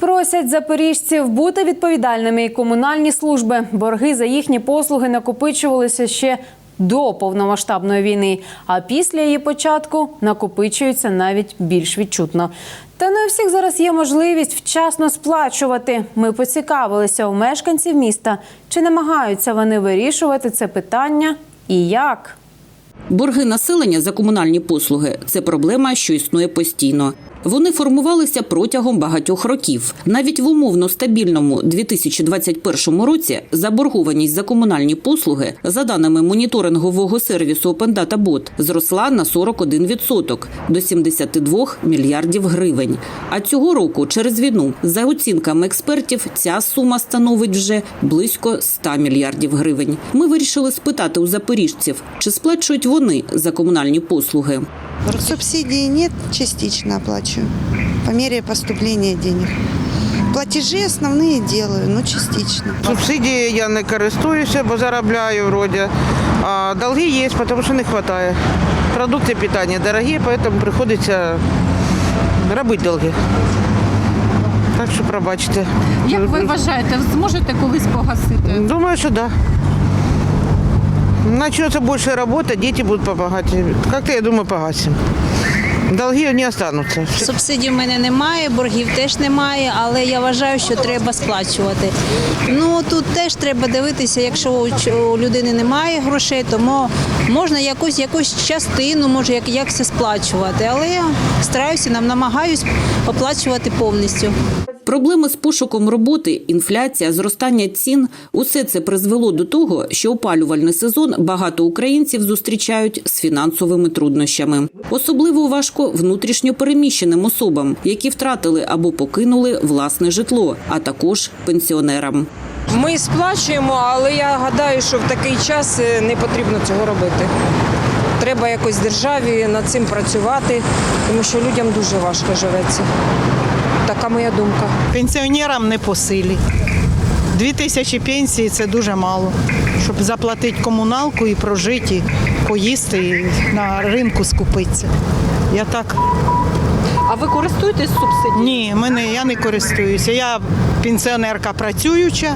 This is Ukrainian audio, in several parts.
Просять запоріжців бути відповідальними і комунальні служби. Борги за їхні послуги накопичувалися ще до повномасштабної війни, а після її початку накопичуються навіть більш відчутно. Та не у всіх зараз є можливість вчасно сплачувати. Ми поцікавилися у мешканців міста, чи намагаються вони вирішувати це питання і як. Борги населення за комунальні послуги це проблема, що існує постійно. Вони формувалися протягом багатьох років. Навіть в умовно стабільному 2021 році заборгованість за комунальні послуги, за даними моніторингового сервісу Open зросла на 41% до 72 мільярдів гривень. А цього року через війну, за оцінками експертів, ця сума становить вже близько 100 мільярдів гривень. Ми вирішили спитати у запоріжців, чи сплачують вони за комунальні послуги. Субсидий нет, частично оплачиваю. По мере поступления денег. Платежи основные делаю, но частично. Субсидії я не користуюся, бо заробляю вроді. А долги є, тому що не вистачає. Продукти питання дорогі, тому приходиться робити долги. Так що пробачте. Як ви вважаєте, зможете колись погасити? Думаю, що так. Да. Начнется больше работа, дети будут помогать. Как-то, я думаю, погасим. Долги не останутся. Субсидій в мене немає, боргів теж немає, але я вважаю, що треба сплачувати. Ну тут теж треба дивитися, якщо у людини немає грошей, то мо- можна якусь якусь частину, може як, як це сплачувати. Але я стараюся нам намагаюсь оплачувати повністю. Проблеми з пошуком роботи, інфляція, зростання цін – усе це призвело до того, що опалювальний сезон багато українців зустрічають з фінансовими труднощами. Особливо важко внутрішньо переміщеним особам, які втратили або покинули власне житло, а також пенсіонерам. Ми сплачуємо, але я гадаю, що в такий час е, не потрібно цього робити. Треба якось державі над цим працювати, тому що людям дуже важко живеться. Така моя думка. Пенсіонерам не по силі. Дві тисячі пенсії це дуже мало, щоб заплатити комуналку і прожити, і поїсти, і на ринку скупитися. Я так А ви користуєтесь субсидією? ні, мене я не користуюся. Я пенсіонерка працююча,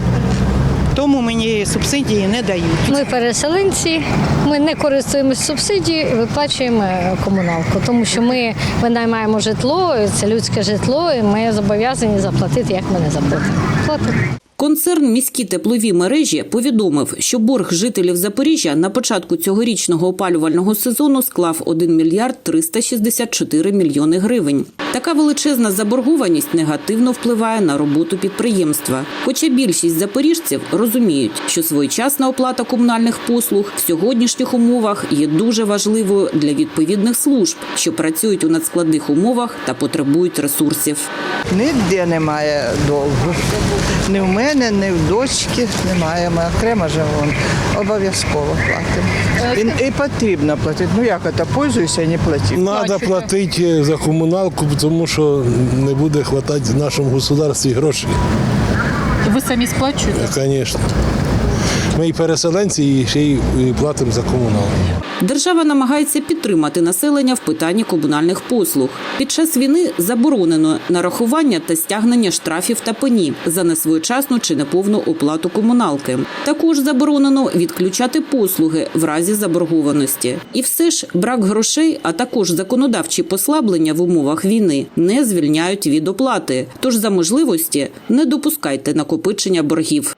тому мені субсидії не дають. Ми переселенці, ми не користуємося субсидією, виплачуємо комуналку, тому що ми винаймаємо житло, це людське житло, і ми зобов'язані заплатити, як ми не заплатимо. Платимо. Концерн міські теплові мережі повідомив, що борг жителів Запоріжжя на початку цьогорічного опалювального сезону склав 1 мільярд 364 мільйони гривень. Така величезна заборгованість негативно впливає на роботу підприємства. Хоча більшість запоріжців розуміють, що своєчасна оплата комунальних послуг в сьогоднішніх умовах є дуже важливою для відповідних служб, що працюють у надскладних умовах та потребують ресурсів. Ніде немає довго. В мене, ні в дочки немає. Ми окремо живемо. Обов'язково платимо. І, і потрібно платити. Ну як це, пользуюся і не платити. Треба платити за комуналку, тому що не буде вистачати в нашому государстві грошей, Ви самі сплачуєте? звісно. Ми і переселенці, і ще й платимо за комуналку. Держава намагається підтримати населення в питанні комунальних послуг. Під час війни заборонено нарахування та стягнення штрафів та пені за несвоєчасну чи неповну оплату комуналки. Також заборонено відключати послуги в разі заборгованості. І все ж брак грошей, а також законодавчі послаблення в умовах війни не звільняють від оплати. Тож за можливості не допускайте накопичення боргів.